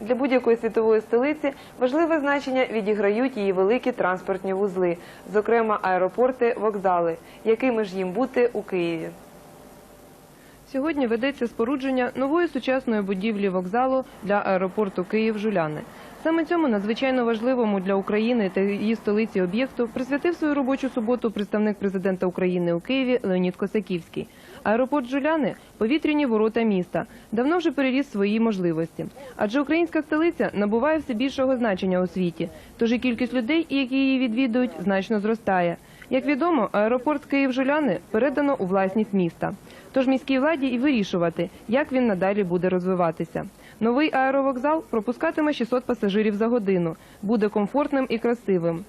Для будь-якої світової столиці важливе значення відіграють її великі транспортні вузли, зокрема аеропорти, вокзали, якими ж їм бути у Києві. Сьогодні ведеться спорудження нової сучасної будівлі вокзалу для аеропорту Київ-Жуляни. Саме цьому надзвичайно важливому для України та її столиці об'єкту присвятив свою робочу суботу представник президента України у Києві Леонід Косаківський. Аеропорт Жуляни повітряні ворота міста, давно вже переріс свої можливості. Адже українська столиця набуває все більшого значення у світі, тож і кількість людей, які її відвідують, значно зростає. Як відомо, аеропорт Київ-Жуляни передано у власність міста. Тож міській владі і вирішувати, як він надалі буде розвиватися. Новий аеровокзал пропускатиме 600 пасажирів за годину, буде комфортним і красивим.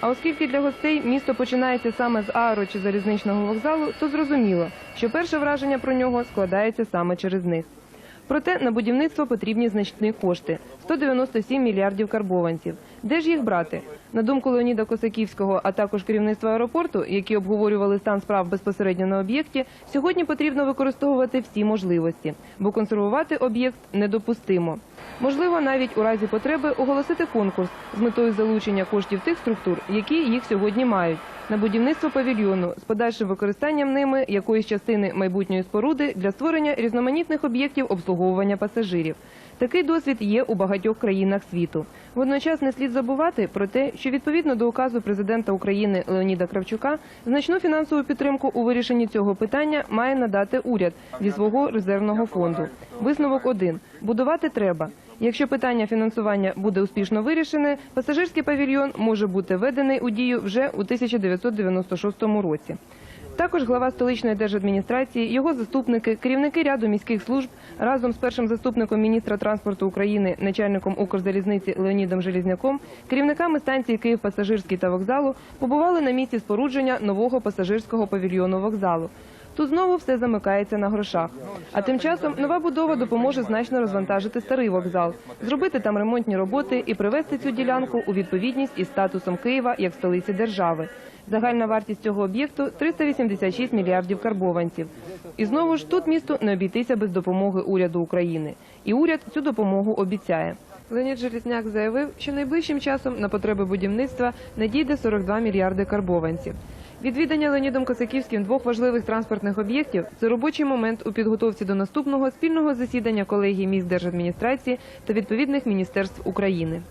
А оскільки для гостей місто починається саме з аеро чи залізничного вокзалу, то зрозуміло, що перше враження про нього складається саме через них. Проте на будівництво потрібні значні кошти 197 мільярдів карбованців. Де ж їх брати? На думку Леоніда Косаківського, а також керівництва аеропорту, які обговорювали стан справ безпосередньо на об'єкті, сьогодні потрібно використовувати всі можливості, бо консервувати об'єкт недопустимо. Можливо, навіть у разі потреби оголосити конкурс з метою залучення коштів тих структур, які їх сьогодні мають, на будівництво павільйону з подальшим використанням ними якоїсь частини майбутньої споруди для створення різноманітних об'єктів обслуговування пасажирів. Такий досвід є у багатьох країнах світу. Водночас не слід забувати про те, що відповідно до указу президента України Леоніда Кравчука значну фінансову підтримку у вирішенні цього питання має надати уряд зі свого резервного фонду. Висновок один будувати треба. Якщо питання фінансування буде успішно вирішене, пасажирський павільйон може бути введений у дію вже у 1996 році. Також глава столичної держадміністрації, його заступники, керівники ряду міських служб разом з першим заступником міністра транспорту України, начальником Укрзалізниці Леонідом Желізняком, керівниками станції Київ пасажирський та вокзалу побували на місці спорудження нового пасажирського павільйону вокзалу. Тут знову все замикається на грошах. А тим часом нова будова допоможе значно розвантажити старий вокзал, зробити там ремонтні роботи і привести цю ділянку у відповідність із статусом Києва як столиці держави. Загальна вартість цього об'єкту 386 мільярдів карбованців. І знову ж тут місту не обійтися без допомоги уряду України. І уряд цю допомогу обіцяє. Леонід Желізняк заявив, що найближчим часом на потреби будівництва надійде 42 мільярди карбованців. Відвідання Леонідом Косаківським двох важливих транспортних об'єктів це робочий момент у підготовці до наступного спільного засідання колегії міст держадміністрації та відповідних міністерств України.